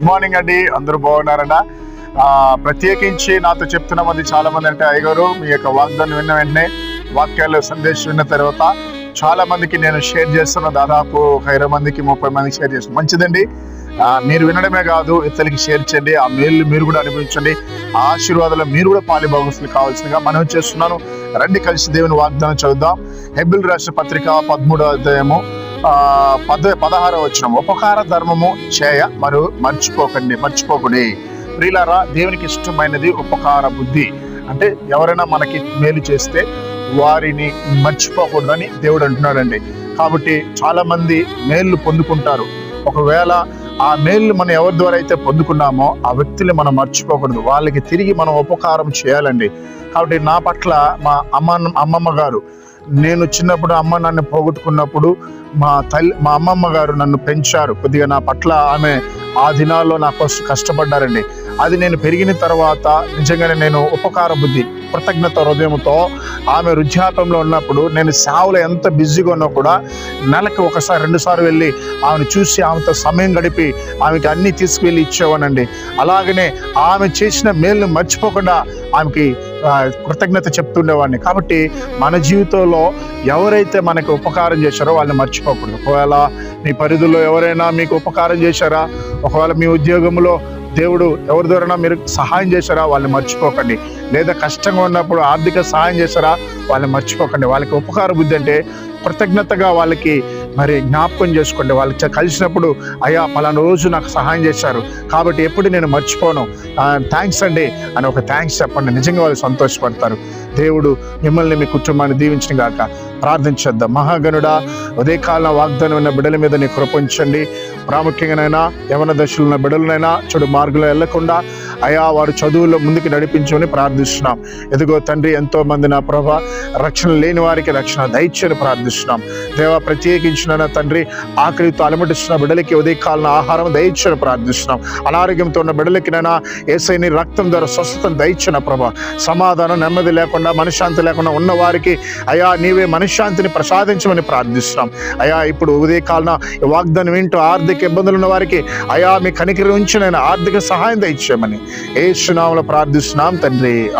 Good morning అండి. అందరూ బాగున్నారన్న ప్రత్యేకించి నాతో చెప్తున్న మంది చాలా మంది అంటే అయ్యగారు మీ యొక్క వాగ్దానం విన్న వెంటనే వాక్యాలు సందేశం విన్న తర్వాత చాలా మందికి నేను షేర్ చేస్తున్న దాదాపు ఒక ఇరవై మందికి ముప్పై మందికి షేర్ చేస్తాను మంచిదండి. మీరు వినడమే కాదు ఇతరులకి షేర్ చేయండి ఆ మేలు మీరు కూడా అనుభవించండి. ఆశీర్వాదాలు మీరు కూడా పాలి భాగస్సులు కావాల్సిందిగా మనం చేస్తున్నాను. రండి కలిసి దేవుని వాగ్దానం చదువుదాం. హెబిల్ రాష్ట్ర పత్రిక పదమూడో అధ్యాయము పద పదహారవ వచ్చిన ఉపకార ధర్మము చేయ మరు మర్చిపోకండి మర్చిపోకుడి. ప్రియులారా దేవునికి ఇష్టమైనది ఉపకార బుద్ధి. అంటే ఎవరైనా మనకి మేలు చేస్తే వారిని మర్చిపోకూడదని దేవుడు అంటున్నాడండి. కాబట్టి చాలా మంది మేలు పొందుకుంటారు. ఒకవేళ ఆ మేలు మనం ఎవరి ద్వారా అయితే పొందుకున్నామో ఆ వ్యక్తిని మనం మర్చిపోకూడదు. వాళ్ళకి తిరిగి మనం ఉపకారం చేయాలండి. కాబట్టి నా పట్ల మా అమ్మ అమ్మమ్మ గారు నేను చిన్నప్పుడు అమ్మ నన్ను పోగొట్టుకున్నప్పుడు మా తల్లి మా అమ్మమ్మ గారు నన్ను పెంచారు. కొద్దిగా నా పట్ల ఆమె ఆ దినాల్లో నా కోసం కష్టపడ్డారండి. అది నేను పెరిగిన తర్వాత నిజంగానే నేను ఉపకార బుద్ధి కృతజ్ఞత హృదయంతో ఆమె వృద్ధాపంలో ఉన్నప్పుడు నేను సేవలో ఎంత బిజీగా ఉన్నా కూడా నెలకు ఒకసారి రెండుసార్లు వెళ్ళి ఆమెను చూసి ఆమెతో సమయం గడిపి ఆమెకి అన్ని తీసుకువెళ్ళి ఇచ్చేవానండి అలాగనే ఆమె చేసిన మేలును మర్చిపోకుండా ఆమెకి కృతజ్ఞత చెప్తుండేవాడిని. కాబట్టి మన జీవితంలో ఎవరైతే మనకు ఉపకారం చేశారో వాళ్ళని మర్చిపోకూడదు. ఒకవేళ మీ పరిధిలో ఎవరైనా మీకు ఉపకారం చేశారా ఒకవేళ మీ ఉద్యోగంలో దేవుడు ఎవరి ద్వారా మీరు సహాయం చేశారా వాళ్ళని మర్చిపోకండి. లేదా కష్టంగా ఉన్నప్పుడు ఆర్థిక సహాయం చేశారా వాళ్ళని మర్చిపోకండి. వాళ్ళకి ఉపకార బుద్ధి అంటే కృతజ్ఞతగా వాళ్ళకి మరి జ్ఞాపకం చేసుకోండి వాళ్ళకి కలిసినప్పుడు అయ్యా పలానా రోజు నాకు సహాయం చేశారు. కాబట్టి ఎప్పుడు నేను మర్చిపోను. థ్యాంక్స్ అండి. అని ఒక థ్యాంక్స్ చెప్పండి. నిజంగా వాళ్ళు సంతోషపడతారు. దేవుడు మిమ్మల్ని మీ కుటుంబాన్ని దీవించిన గాక ప్రార్థించేద్దాం మహాగణుడా ఉదయకాలం వాగ్దానం ఉన్న బిడ్డల మీద నీ కృపించండి ప్రాముఖ్యంగానైనా యవన దశలు ఉన్న బిడ్డలనైనా చెడు మార్గంలో వెళ్ళకుండా అయా వారు చదువుల్లో ముందుకు నడిపించమని ప్రార్థిస్తున్నాం. ఎదుగో తండ్రి ఎంతో మంది నా ప్రభ రక్షణ లేని వారికి రక్షణ దయచేని ప్రార్థిస్తున్నాం. దేవా ప్రత్యేకించిన నా తండ్రి ఆకలితో అలమటిస్తున్న బిడ్డలకి ఉదయకాలను ఆహారం దయచని ప్రార్థిస్తున్నాం. అనారోగ్యంతో ఉన్న బిడ్డలకి నైనా ఏసైని రక్తం ద్వారా స్వస్థతను దయచిన ప్రభా. సమాధానం నెమ్మది లేకుండా మనశ్శాంతి లేకుండా ఉన్న వారికి అయా నీవే మనశ్శాంతిని ప్రసాదించమని ప్రార్థిస్తున్నాం. అయా ఇప్పుడు ఉదయకాలన వాగ్దానం వింటూ ఆర్థిక ఇబ్బందులు ఉన్న వారికి అయా మీ కనికరి ఉంచి నేను ఆర్థిక సహాయం దయచేయమని. ఏ సునామలో ప్రార్థిస్తున్నాం తండ్రి.